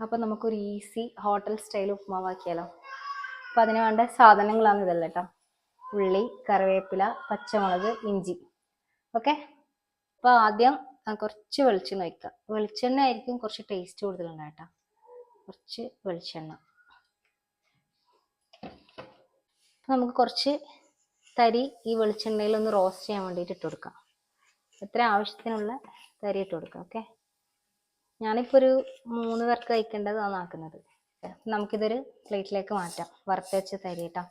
അപ്പോൾ നമുക്കൊരു easy hotel style ഉപ്പുമാവാക്കിയാലോ അപ്പം അതിന് വേണ്ട സാധനങ്ങളാണ് ഇതല്ല കേട്ടോ ഉള്ളി കറിവേപ്പില പച്ചമുളക് ഇഞ്ചി. ഓക്കെ അപ്പോൾ ആദ്യം കുറച്ച് വെളിച്ചെണ്ണ വയ്ക്കുക വെളിച്ചെണ്ണ ആയിരിക്കും കുറച്ച് ടേസ്റ്റ് കൂടുതലുണ്ടാകട്ടോ കുറച്ച് വെളിച്ചെണ്ണ. നമുക്ക് കുറച്ച് തരി ഈ വെളിച്ചെണ്ണയിൽ ഒന്ന് റോസ്റ്റ് ചെയ്യാൻ വേണ്ടിയിട്ട് ഇട്ട് കൊടുക്കാം. എത്ര ആവശ്യത്തിനുള്ള തരി ഇട്ട് കൊടുക്കാം. ഓക്കെ ഞാനിപ്പോൾ ഒരു മൂന്ന് പേർക്ക് കഴിക്കേണ്ടതാണ് ആക്കുന്നത്. നമുക്കിതൊരു പ്ലേറ്റിലേക്ക് മാറ്റാം. വറുത്ത് വെച്ച് തരി കേട്ടോ.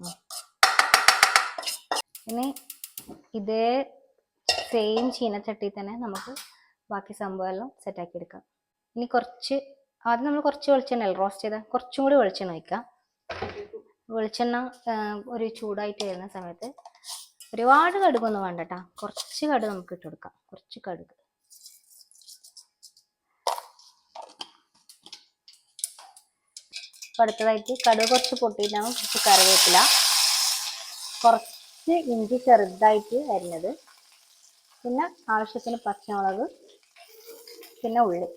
ഉം. ഇനി ഇതേ സെയിം ചീനച്ചട്ടി തന്നെ നമുക്ക് ബാക്കി സംഭവമെല്ലാം സെറ്റാക്കി എടുക്കാം. ഇനി കുറച്ച് ആദ്യം നമ്മൾ കുറച്ച് വെളിച്ചെണ്ണ റോസ്റ്റ് ചെയ്ത? കുറച്ചും കൂടി വെളിച്ചെണ്ണ വയ്ക്കാം വെളിച്ചെണ്ണ ഒരു ചൂടായിട്ട് വരുന്ന സമയത്ത് ഒരുപാട് കടുകൊന്നും വേണ്ട കുറച്ച് കടു നമുക്ക് ഇട്ട് കൊടുക്കാം. കുറച്ച് കടുക്. അടുത്തതായിട്ട് കടുക് കുറച്ച് പൊട്ടിയിട്ടാണ് കുറച്ച് കറിവേപ്പില. കുറച്ച് ഇഞ്ചി ചെറുതായിട്ട് അരിഞ്ഞത്. പിന്നെ ആവശ്യത്തിന് പച്ചമുളക് പിന്നെ ഉള്ളി.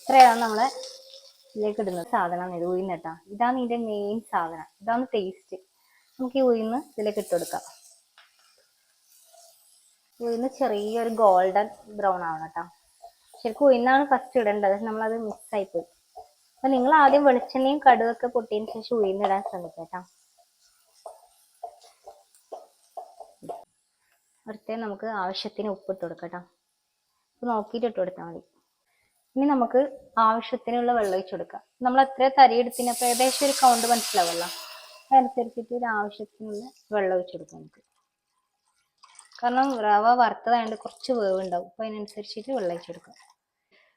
ഇത്രയാണ് നമ്മളെ ഇതിലേക്ക് ഇടുന്ന സാധനം. ഇത് കേട്ടോ. ഇതാണ് ഇതിന്റെ മെയിൻ സാധനം. ഇതാണ് ടേസ്റ്റ് നമുക്ക് ഈ ഉഴുന്ന് ഇതിലേക്ക് ഇട്ട് കൊടുക്കാം. ഉഴുന്ന് ചെറിയൊരു ഗോൾഡൻ ബ്രൗൺ ആവണം കേട്ടോ ശരിക്കും ഉഴുന്നാണ് ഫസ്റ്റ് ഇടേണ്ടത്. നമ്മളത് മിക്സ് ആയിപ്പോയി. അപ്പൊ നിങ്ങൾ ആദ്യം വെളിച്ചെണ്ണയും കടുകൊക്കെ പൊട്ടിയതിന് ശേഷം ഉഴുന്നിടാൻ ശ്രമിക്കുക കേട്ടോ അടുത്ത നമുക്ക് ആവശ്യത്തിന് ഉപ്പിട്ട് കൊടുക്കട്ടോ അപ്പം നോക്കിയിട്ട് ഇട്ട് കൊടുത്താൽ മതി. ഇനി നമുക്ക് ആവശ്യത്തിനുള്ള വെള്ളം ഒഴിച്ചു കൊടുക്കാം. നമ്മൾ എത്ര തരി എടുത്തിനപ്പോ ഏകദേശം ഒരു കൗണ്ട് മനസ്സിലാവുമല്ലോ. അതനുസരിച്ചിട്ട് ഒരു ആവശ്യത്തിനുള്ള വെള്ളം ഒഴിച്ചു കൊടുക്കാം നമുക്ക്. കാരണം റവ വറുത്തതായതുകൊണ്ട് കുറച്ച് വേവ് ഉണ്ടാവും അപ്പോൾ അതിനനുസരിച്ചിട്ട് വെള്ളം ഒഴിച്ച് കൊടുക്കുക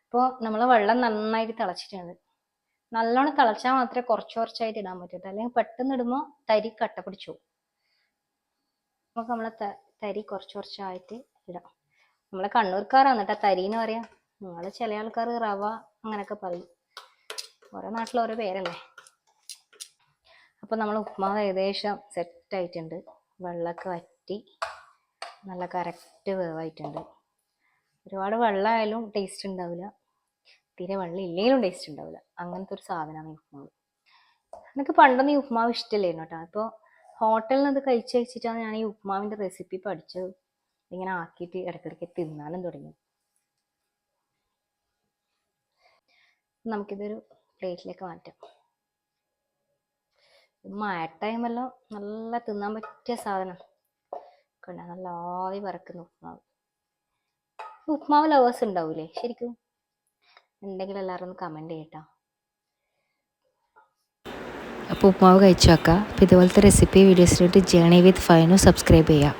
ഇപ്പോൾ നമ്മൾ വെള്ളം നന്നായിട്ട് തിളച്ചിട്ടുണ്ട്. നല്ലോണം തിളച്ചാൽ മാത്രമേ കുറച്ച് കുറച്ചായിട്ട് ഇടാൻ പറ്റൂ അല്ലെങ്കിൽ പെട്ടെന്ന് ഇടുമ്പോൾ തരി കട്ട പിടിച്ചു. നമുക്ക് നമ്മളെ തരി കുറച്ച് കുറച്ചായിട്ട് ഇടാം. നമ്മളെ കണ്ണൂർക്കാരാണ് കേട്ടോ എന്ന് പറയാം. നിങ്ങൾ ചില ആൾക്കാർ റവ അങ്ങനെയൊക്കെ പറയും. ഓരോ നാട്ടിൽ ഓരോ പേരല്ലേ. അപ്പോൾ നമ്മൾ ഉപ്മാവ് ഏകദേശം സെറ്റ് ആയിട്ടുണ്ട്. വെള്ളമൊക്കെ വറ്റി നല്ല കറക്റ്റ് വേവായിട്ടുണ്ട് ഒരുപാട് വെള്ളമായാലും ടേസ്റ്റ് ഉണ്ടാവില്ല. തീരെ വെള്ളം ഇല്ലെങ്കിലും ടേസ്റ്റ് ഉണ്ടാവില്ല. അങ്ങനത്തെ ഒരു സാധനമാണ് ഈ ഉപ്മാവ് എനിക്ക് പണ്ടൊന്നും ഈ ഉപ്മാവ് ഇഷ്ടമില്ലായിരുന്നു കേട്ടോ. അപ്പോൾ ഹോട്ടലിൽ നിന്ന് ഇത് കഴിച്ച് കഴിച്ചിട്ടാണ് ഞാൻ ഈ ഉപ്മാവിന്റെ റെസിപ്പി പഠിച്ച് ഇങ്ങനെ ആക്കിയിട്ട് ഇടയ്ക്കിടയ്ക്ക് തിന്നാനും തുടങ്ങി. നമുക്കിതൊരു പ്ലേറ്റിലേക്ക് മാറ്റാം. മഴ ടൈമെല്ലാം നല്ല തിന്നാൻ പറ്റിയ സാധനം കണ്ട നല്ല ആവി പറക്കുന്ന ഉപ്മാവ് ഉപ്മാവ് ലവേഴ്സ് ഉണ്ടാവൂലേ? ശരിക്കും ഉണ്ടെങ്കിൽ എല്ലാവരും ഒന്ന് കമന്റ് ചെയ്യട്ടോ. അപ്പോൾ ഉപ്മാവ് കഴിച്ചു വെക്കാം അപ്പോൾ ഇതുപോലത്തെ റെസിപ്പി വീഡിയോസിലോട്ട് ജേണി വിത്ത് ഫൈനു സബ്സ്ക്രൈബ് ചെയ്യാം.